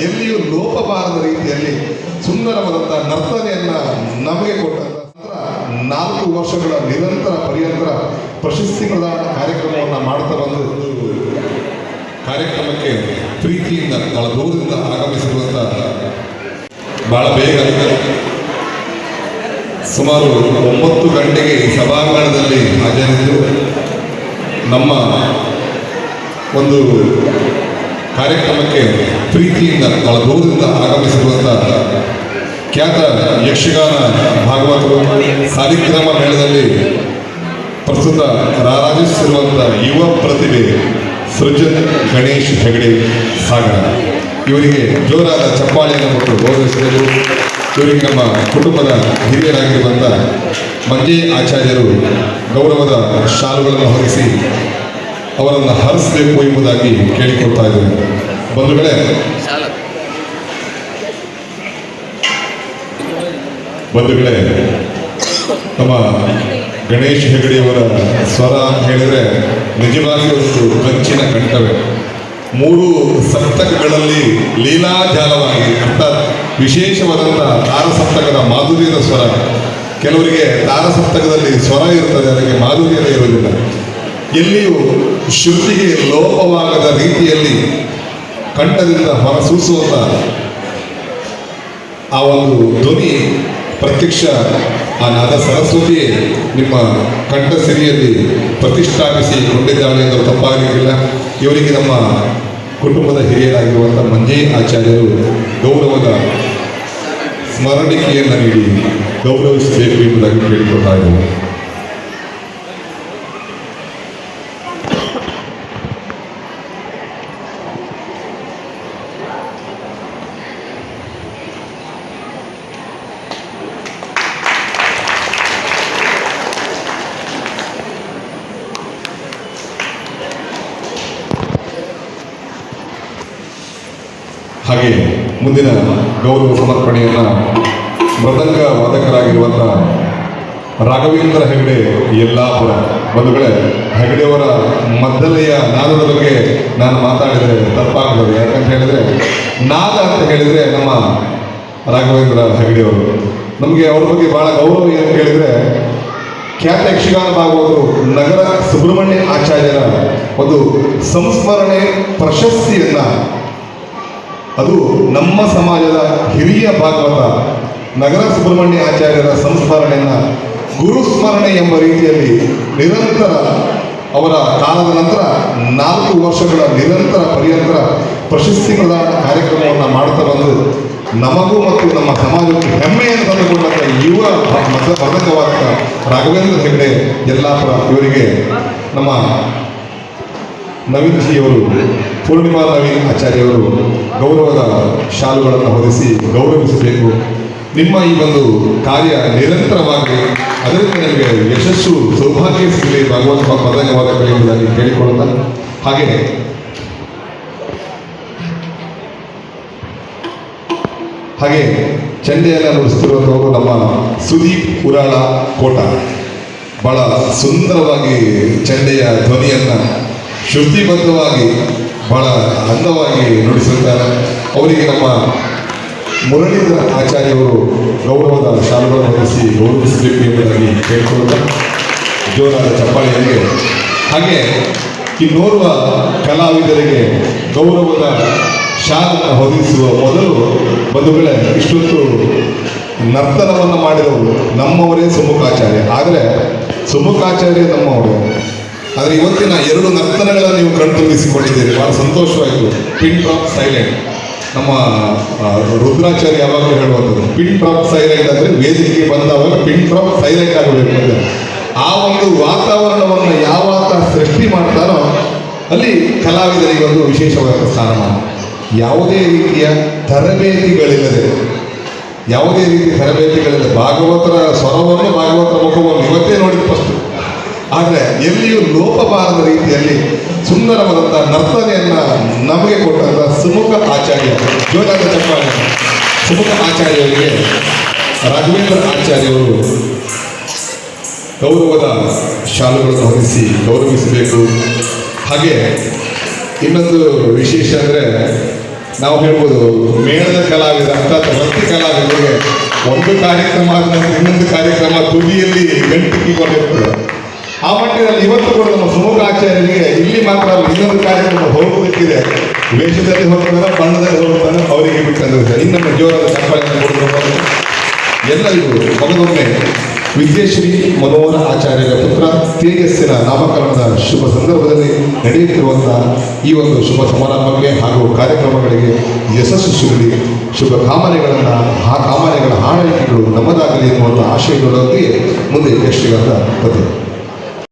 ಎಲ್ಲಿಯೂ ಲೋಪಬಾರದ ರೀತಿಯಲ್ಲಿ ಸುಂದರವಾದಂಥ ನರ್ತನೆಯನ್ನ ನಮಗೆ ನಂತರ ನಾಲ್ಕು ವರ್ಷಗಳ ನಿರಂತರ ಪರ್ಯಂತರ ಪ್ರಶಸ್ತಿ ಪ್ರದಾನ ಕಾರ್ಯಕ್ರಮವನ್ನು ಮಾಡ್ತಾ ಬಂದು ಕಾರ್ಯಕ್ರಮಕ್ಕೆ ಪ್ರೀತಿಯಿಂದ ಬಹಳ ದೂರದಿಂದ ಆಗಮಿಸಿರುವಂಥ ಬಹಳ ಬೇಗ ಸುಮಾರು ಒಂಬತ್ತು ಗಂಟೆಗೆ ಸಭಾಂಗಣದಲ್ಲಿ ಹಾಜರಿದ್ದು ನಮ್ಮ ಒಂದು ಕಾರ್ಯಕ್ರಮಕ್ಕೆ ಪ್ರೀತಿಯಿಂದ ಬಹಳ ದೂರದಿಂದ ಆಗಮಿಸಿರುವಂಥ ಖ್ಯಾತ ಯಕ್ಷಗಾನ ಭಾಗವತರು ಸಾಲಿಗ್ರಾಮ ಮೇಳದಲ್ಲಿ ಪ್ರಸ್ತುತ ರಾರಾಜಿಸಿರುವಂಥ ಯುವ ಪ್ರತಿಭೆ ಸೃಜನ್ ಗಣೇಶ್ ಹೆಗಡೆ ಸಾಗರ. ಇವರಿಗೆ ಜೋರಾದ ಚಪ್ಪಾಳೆಯನ್ನು ಕೊಟ್ಟು ಗೌರವಿಸಿದರು ಇವರಿಗೆ ನಮ್ಮ ಕುಟುಂಬದ ಹಿರಿಯರಾಗಿರುವಂಥ ಮಂಜೆ ಆಚಾರ್ಯರು ಗೌರವದ ಶಾಲುಗಳನ್ನು ಹೊರಿಸಿ ಅವರನ್ನು ಹರಿಸಬೇಕು ಎಂಬುದಾಗಿ ಕೇಳಿಕೊಳ್ತಾ ಇದ್ದೇನೆ. ಬಂಧುಗಳೇ ಬಂಧುಗಳೇ ನಮ್ಮ ಗಣೇಶ್ ಹೆಗಡೆಯವರ ಸ್ವರ ಅಂತ ಹೇಳಿದರೆ ನಿಜವಾಗಿ ಒಂದು ಕಂಚಿನ ಕಂಠವೇ. ಮೂರು ಸಪ್ತಕಗಳಲ್ಲಿ ಲೀಲಾಜಾಲವಾಗಿ, ಅರ್ಥಾತ್ ವಿಶೇಷವಾದಂಥ ತಾರಸಪ್ತಕದ ಮಾಧುರ್ಯದ ಸ್ವರ. ಕೆಲವರಿಗೆ ತಾರಸಪ್ತಕದಲ್ಲಿ ಸ್ವರ ಇರ್ತದೆ ಅದಕ್ಕೆ ಮಾಧುರ್ಯ ಇರುವುದಿಲ್ಲ. ಎಲ್ಲಿಯೂ ಶುದ್ಧಿಗೆ ಲೋಪವಾಗದ ರೀತಿಯಲ್ಲಿ ಕಂಠದಿಂದ ಹೊರಸೂಸುವಂತ ಆ ಒಂದು ಧ್ವನಿ ಪ್ರತ್ಯಕ್ಷ ಆ ನಾದ ಸರಸ್ವತಿಯೇ ನಿಮ್ಮ ಕಂಠ ಸಿರಿಯಲ್ಲಿ ಪ್ರತಿಷ್ಠಾಪಿಸಿ ಕೊಂಡಿದ್ದಾಳೆ ಎಂದು ತಪ್ಪಾಗಿರಲಿಲ್ಲ ಇವರಿಗೆ ನಮ್ಮ ಕುಟುಂಬದ ಹಿರಿಯರಾಗಿರುವಂಥ ಮಂಜೇ ಆಚಾರ್ಯರು ಗೌರವದ ಸ್ಮರಣಿಕೆಯನ್ನು ನೀಡಿ ಗೌರವಿಸಬೇಕು ಎಂಬುದಾಗಿ ಕೇಳಿಕೊಳ್ತಾ ಇದ್ದೇವೆ ಹಾಗೆ ಮುಂದಿನ ಗೌರವ ಸಮರ್ಪಣೆಯನ್ನು ಮೃದಂಗ ವಾದಕರಾಗಿರುವಂಥ ರಾಘವೇಂದ್ರ ಹೆಗಡೆ ಯಲ್ಲಾಪುರ. ಬಂಧುಗಳೇ, ಹೆಗಡೆಯವರ ಮದ್ದಲೆಯ ನಾದದ ಬಗ್ಗೆ ನಾನು ಮಾತಾಡಿದರೆ ತಪ್ಪಾಗ್ತದೆ. ಯಾಕಂತ ಹೇಳಿದರೆ, ನಾದ ಅಂತ ಹೇಳಿದರೆ ನಮ್ಮ ರಾಘವೇಂದ್ರ ಹೆಗಡೆಯವರು. ನಮಗೆ ಅವ್ರ ಬಗ್ಗೆ ಭಾಳ ಗೌರವ ಏನು ಕೇಳಿದರೆ, ಖ್ಯಾತ ಯಕ್ಷಗಾನ ಭಾಗವತರು ನಗರ ಸುಬ್ರಹ್ಮಣ್ಯ ಆಚಾರ್ಯರ ಒಂದು ಸಂಸ್ಮರಣೆ ಪ್ರಶಸ್ತಿಯನ್ನು, ಅದು ನಮ್ಮ ಸಮಾಜದ ಹಿರಿಯ ಭಾಗವತ ನಗರ ಸುಬ್ರಹ್ಮಣ್ಯ ಆಚಾರ್ಯರ ಸಂಸ್ಮರಣೆಯನ್ನು ಗುರುಸ್ಮರಣೆ ಎಂಬ ರೀತಿಯಲ್ಲಿ ನಿರಂತರ ಅವರ ಕಾಲದ ನಂತರ ನಾಲ್ಕು ವರ್ಷಗಳ ನಿರಂತರ ಪರ್ಯಂತರ ಪ್ರಶಸ್ತಿ ಪ್ರದಾನ ಕಾರ್ಯಕ್ರಮವನ್ನು ಮಾಡ್ತಾ ಬಂದು ನಮಗೂ ಮತ್ತು ನಮ್ಮ ಸಮಾಜಕ್ಕೆ ಹೆಮ್ಮೆಯನ್ನು ತಂದುಕೊಂಡಂಥ ಯುವ ಮತ ಮತಕವಾದ ರಾಘವೇಂದ್ರ ಹೆಗಡೆ ಯಲ್ಲಾಪುರ ಇವರಿಗೆ ನಮ್ಮ ನವೀನ್ ಜಿಯವರು ಪೂರ್ಣಿಮಾ ನವೀನ್ ಆಚಾರ್ಯವರು ಗೌರವದ ಶಾಲುಗಳನ್ನು ಹೊರಿಸಿ ಗೌರವಿಸಬೇಕು. ನಿಮ್ಮ ಈ ಒಂದು ಕಾರ್ಯ ನಿರಂತರವಾಗಿ ಅದರಿಂದ ನಿಮಗೆ ಯಶಸ್ಸು, ಸೌಭಾಗ್ಯ ಸಿಗಲಿ ಭಗವಂತ ಪದಂಗವಾದ ಎಂಬುದಾಗಿ ಕೇಳಿಕೊಳ್ಳುತ್ತಾ. ಹಾಗೆ ಹಾಗೆ ಚಂಡೆಯನ್ನು ನುಡಿಸ್ತಿರುವಂಥವರು ನಮ್ಮ ಸುದೀಪ್ ಉರಾಳ ಕೋಟ. ಬಹಳ ಸುಂದರವಾಗಿ ಚಂಡೆಯ ಧ್ವನಿಯನ್ನು ಶ್ರುತಿಬದ್ಧವಾಗಿ ಬಹಳ ಅಂದವಾಗಿ ನುಡಿಸುತ್ತಾರೆ ಅವರಿಗೆ ನಮ್ಮ ಮುರಳೀಧರ ಆಚಾರ್ಯವರು ಗೌರವದ ಶಾಲೆಗಳು ಹೊರಿಸಿ ಗೌರವಿಸಬೇಕು ಎಂಬುದಾಗಿ ಕೇಳಿಕೊಳ್ಳುತ್ತಾ ಜೋರಾದ ಚಪ್ಪಾಳಿಯಲ್ಲಿ ಹಾಗೆ ಇನ್ನೋರ್ವ ಕಲಾವಿದರಿಗೆ ಗೌರವದ ಶಾಲನ್ನು ಹೊದಿಸುವ ಮೊದಲು ಬಂಧುಗಳೇ, ಇಷ್ಟೊತ್ತು ನರ್ತನವನ್ನು ಮಾಡಿದವರು ನಮ್ಮವರೇ ಸುಮುಖಾಚಾರ್ಯ. ಆದರೆ ಸುಮುಖಾಚಾರ್ಯ ನಮ್ಮವರು. ಆದರೆ ಇವತ್ತಿನ ಎರಡು ನರ್ತನಗಳನ್ನು ನೀವು ಕಣ್ತುಂಬಿಸಿಕೊಂಡಿದ್ದೀರಿ ಬಹಳ ಸಂತೋಷವಾಯಿತು. ಪಿನ್ ಆಫ್ ಸೈಲೆಂಟ್ ನಮ್ಮ ರುದ್ರಾಚಾರ್ಯ ಯಾವಾಗಲೂ ಹೇಳುವಂಥದ್ದು ಪಿನ್ ಡ್ರಾಪ್ ಸೈಲೆಂಟ್ ಅಂದರೆ ವೇದಿಕೆಗೆ ಬಂದವಾಗ ಪಿನ್ ಡ್ರಾಪ್ ಸೈಲೆಂಟ್ ಆಗಬೇಕು ಆ ಒಂದು ವಾತಾವರಣವನ್ನು ಯಾವಾಗ ಸೃಷ್ಟಿ ಮಾಡ್ತಾರೋ ಅಲ್ಲಿ ಕಲಾವಿದರಿಗೆ ಒಂದು ವಿಶೇಷವಾದ ಸ್ಥಾನಮಾನ. ಯಾವುದೇ ರೀತಿಯ ತರಬೇತಿಗಳಿಲ್ಲದೆ, ಯಾವುದೇ ರೀತಿ ತರಬೇತಿಗಳಿಲ್ಲದೆ, ಭಾಗವತರ ಸ್ವರವನ್ನು, ಭಾಗವತರ ಮುಖವನ್ನು ಇವತ್ತೇ ನೋಡಿದ ಫಸ್ಟ್ ಆದರೆ ಎಲ್ಲಿಯೂ ಲೋಪಬಾರದ ರೀತಿಯಲ್ಲಿ ಸುಂದರವಾದಂಥ ನರ್ತನೆಯನ್ನ ನಮಗೆ ಕೊಟ್ಟಂಥ ಸುಮುಖ ಆಚಾರ್ಯ ಜೋರಾದ ಚಪ್ಪಾಳೆ. ಸುಮುಖ ಆಚಾರ್ಯರಿಗೆ ರಾಘವೇಂದ್ರ ಆಚಾರ್ಯವರು ಗೌರವದ ಶಾಲುಗಳನ್ನು ಹೊಂದಿಸಿ ಗೌರವಿಸಬೇಕು. ಹಾಗೆ ಇನ್ನೊಂದು ವಿಶೇಷ ಅಂದರೆ ನಾವು ಹೇಳ್ಬೋದು ಮೇಳದ ಕಲಾವಿದ ಅರ್ಥಾತ್ ವೃತ್ತಿ ಕಲಾವಿದರಿಗೆ ಒಂದು ಕಾರ್ಯಕ್ರಮ ಇನ್ನೊಂದು ಕಾರ್ಯಕ್ರಮ ತುದಿಯಲ್ಲಿ ಗಂಟಿಕ್ಕಿಕೊಂಡಿರ್ತದೆ ಆ ಮಟ್ಟಿನಲ್ಲಿ ಇವತ್ತು ಕೂಡ ನಮ್ಮ ಸುಮುಖ ಆಚಾರ್ಯರಿಗೆ ಇಲ್ಲಿ ಮಾತ್ರ ಇನ್ನೊಂದು ಕಾರ್ಯಕ್ರಮ ಹೋಗುವುದಕ್ಕಿದೆ. ವೇಷದಲ್ಲಿ ಹೋಗ್ತಾರೆ ಬಣ್ಣದಲ್ಲಿ ಹೋಗ್ತಾರೆ ಅವರಿಗೆ ಬಿಟ್ಟಂದ್ರೆ ಇನ್ನೊಮ್ಮೆ ಜೋರಾದ ಸಂಪಾದನೆ ಕೊಡಬೇಕು ಎಲ್ಲರಿಗೂ ಮೊದಲೊಮ್ಮೆ ವಿದ್ಯಶ್ರೀ ಮನೋಹರ ಆಚಾರ್ಯರ ಪುತ್ರ ತೇಜಸ್ಸಿನ ನಾಮಕರಣದ ಶುಭ ಸಂದರ್ಭದಲ್ಲಿ ನಡೆಯುತ್ತಿರುವಂತಹ ಈ ಒಂದು ಶುಭ ಸಮಾರಂಭಕ್ಕೆ ಹಾಗೂ ಕಾರ್ಯಕ್ರಮಗಳಿಗೆ ಯಶಸ್ಸು ಸಿಗಲಿ. ಶುಭ ಕಾಮನೆಗಳನ್ನು, ಆ ಕಾಮನೆಗಳ ಹಾರೈಕೆಗಳು ನಮ್ಮದಾಗಲಿ ಎನ್ನುವಂಥ ಆಶಯಗಳೊಂದಿಗೆ ಮುಂದೆ ಯಶ್ರೀಗಂಧ ಕಥೆ